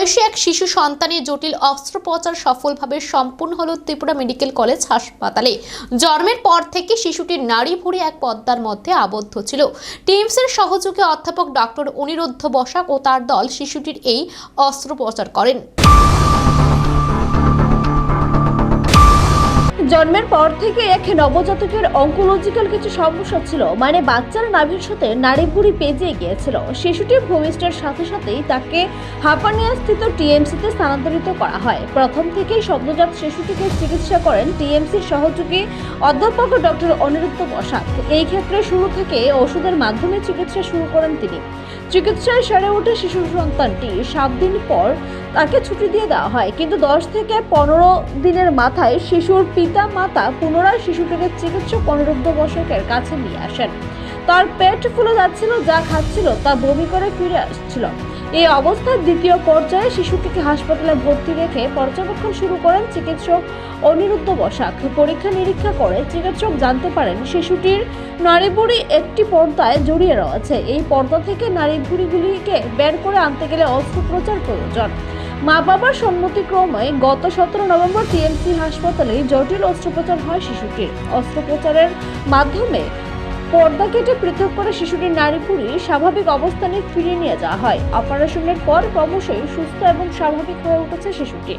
বয়সী এক শিশু সন্তানের জটিল অস্ত্রোপচার সফলভাবে সম্পূর্ণ হল ত্রিপুরা মেডিকেল কলেজ হাসপাতালে। জন্মের পর থেকে শিশুটির নাড়ি ভুড়ি এক পদ্মার মধ্যে আবদ্ধ ছিল। টিমসের সহযোগী অধ্যাপক ডক্টর অনিরুদ্ধ বসাক ও তার দল শিশুটির এই অস্ত্রোপচার করেন। জন্মের পর থেকে এক নবজাতকের অঙ্কোলজিক্যাল কিছু সমস্যা ছিল। মানে বাচ্চার নাভির সাথে নাড়ি ভুড়ি পেঁচে গিয়েছিল। শিশুটি ভূমিষ্ঠের সাথে সাথেই তাকে হাঁপানিয়া স্থিত টিএমসিতে স্থানান্তরিত করা হয়। প্রথম থেকেই সদ্যজাত শিশুটিকে চিকিৎসা করেন টিএমসির সহযোগী অধ্যাপক ডক্টর অনিরুদ্ধ বসাক। এই ক্ষেত্রে শুরু থেকে ওষুধের মাধ্যমে চিকিৎসা শুরু করেন তিনি। চিকিৎসায় সেরে ওঠে শিশু সন্তানটি। সাত দিন পর তাকে ছুটি দিয়ে দেওয়া হয়। কিন্তু দশ থেকে পনেরো দিনের মাথায় শিশুর পিতা মাতা পুনরায় শিশুটিকে চিকিৎসক অনিরুদ্ধবশকের কাছে নিয়ে আসেন। তার পেট ফুলে যাচ্ছিল, যা খাচ্ছিল, তা বমি করে ফিরে আসছিল। এই অবস্থায় দ্বিতীয় পর্যায়ে শিশুটিকে হাসপাতালে ভর্তি রেখে পর্যবেক্ষণ শুরু করেন চিকিৎসক অনিরুদ্ধ বসাক। পরীক্ষা নিরীক্ষা করে চিকিৎসক জানতে পারেন শিশুটির নাড়িভুড়ি একটি পর্দায় জড়িয়ে রয়েছে। এই পর্দা থেকে নাড়িভুড়িগুলিকে বের করে আনতে গেলে অস্ত্রোপচার প্রয়োজন। মা বাবার সম্মতিক্রমে গত সতেরো নভেম্বর টিএমসি হাসপাতালে জটিল অস্ত্রোপচার হয় শিশুটির। অস্ত্রোপচারের মাধ্যমে পর্দা কেটে পৃথক করে শিশুটির নাড়িভুড়ি স্বাভাবিক অবস্থানে ফিরিয়ে নিয়ে যাওয়া হয়। অপারেশনের পর ক্রমশই সুস্থ এবং স্বাভাবিক হয়ে উঠেছে শিশুটি।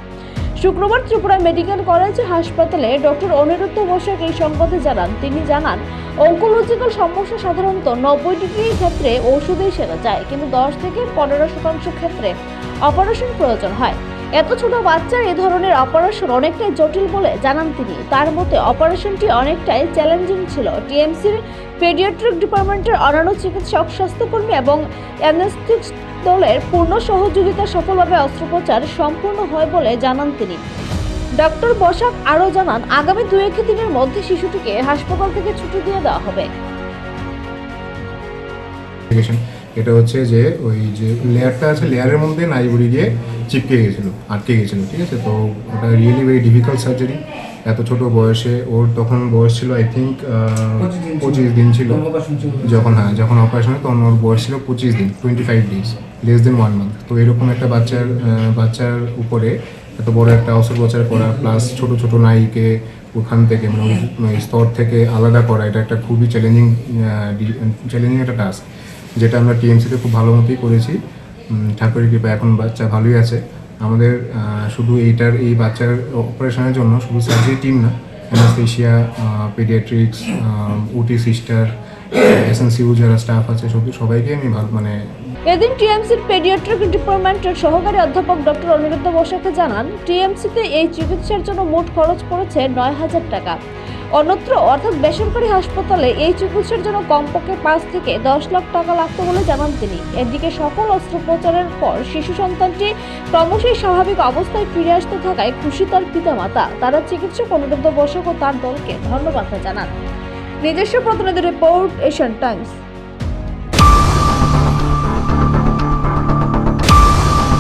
শুক্রবার ত্রিপুরা মেডিকেল কলেজ হাসপাতালে ডক্টর অনিরুদ্ধ বসাক এই সংবাদে জানান, তিনি জানান, অঙ্কোলজিক্যাল সমস্যা সাধারণত নব্বই ডিগ্রির ক্ষেত্রে ওষুধেই সেরা যায়, কিন্তু দশ থেকে পনেরো শতাংশ ক্ষেত্রে অপারেশন প্রয়োজন হয়। এত ছোট বাচ্চার এ ধরনের অপারেশন অনেকটাই জটিল বলে জানান তিনি। তার মতে অপারেশনটি অনেকটাই চ্যালেঞ্জিং ছিল। টিএমসির পেডিয়াট্রিক ডিপার্টমেন্টের অন্যান্য চিকিৎসক, স্বাস্থ্যকর্মী এবং অ্যানেস্থেটিক্স দলের পূর্ণ সহযোগিতা সফলভাবে অস্ত্রোপচার সম্পূর্ণ হয় বলে জানান তিনি। ডক্টর বসাক আরও জানান, আগামী দু এক দিনের মধ্যে শিশুটিকে হাসপাতাল থেকে ছুটি দিয়ে দেওয়া হবে। এটা হচ্ছে যে ওই যে লেয়ারটা আছে লেয়ারের মধ্যে নাইবুড়ি গিয়ে চিপকে গেছিল আটকে গেছিল ঠিক আছে? তো ওটা রিয়েলি ভেরি ডিফিকাল্ট সার্জারি এত ছোট বয়সে ওর তখন বয়স ছিল আই থিঙ্ক পঁচিশ দিন ছিল। যখন হ্যাঁ যখন অপারেশন হয় তখন ওর বয়স ছিল পঁচিশ দিন twenty five days less than one month তো এরকম একটা বাচ্চার বাচ্চার উপরে এত বড় একটা অস্ত্রোপচার করা প্লাস ছোট ছোট নাইকে ওখান থেকে মানে স্তর থেকে আলাদা করা এটা একটা খুবই চ্যালেঞ্জিং চ্যালেঞ্জিং একটা টাস্ক যেটা আমরা টিএমসিতে খুব ভালো মতোই করেছি। ঠাকুরের কৃপা এখন বাচ্চা ভালোই আছে। আমাদের শুধু এইটার, এই বাচ্চার অপারেশনের জন্য শুধু সার্জারি টিম না anaesthesia paediatrics OT sister SNCU যারা স্টাফ আছে, সব, সবাইকে আমি ভালো মানে এদিন টিএমসির পেডিয়াট্রিক ডিপার্টমেন্টের সহকারী অধ্যাপক ডক্টর অনিরুদ্ধ বসাকে জানান টিএমসিতে এই চিকিৎসার জন্য মোট খরচ পড়েছে নয় হাজার টাকা। অন্যত্র, অর্থাৎ বেসরকারি হাসপাতালে এই চিকিৎসার জন্য কমপক্ষে পাঁচ থেকে দশ লাখ টাকা লাগত বলে জানান তিনি। এদিকে সকল অস্ত্রোপচারের পর শিশু সন্তানটি ক্রমশই স্বাভাবিক অবস্থায় ফিরে আসতে থাকায় খুশি তার পিতামাতা। তারা চিকিৎসক অনুরুদ্ধ বসাক ও তার দলকে ধন্যবাদ জানান। নিজস্ব প্রতিনিধি রিপোর্ট এশিয়ান টাইমস।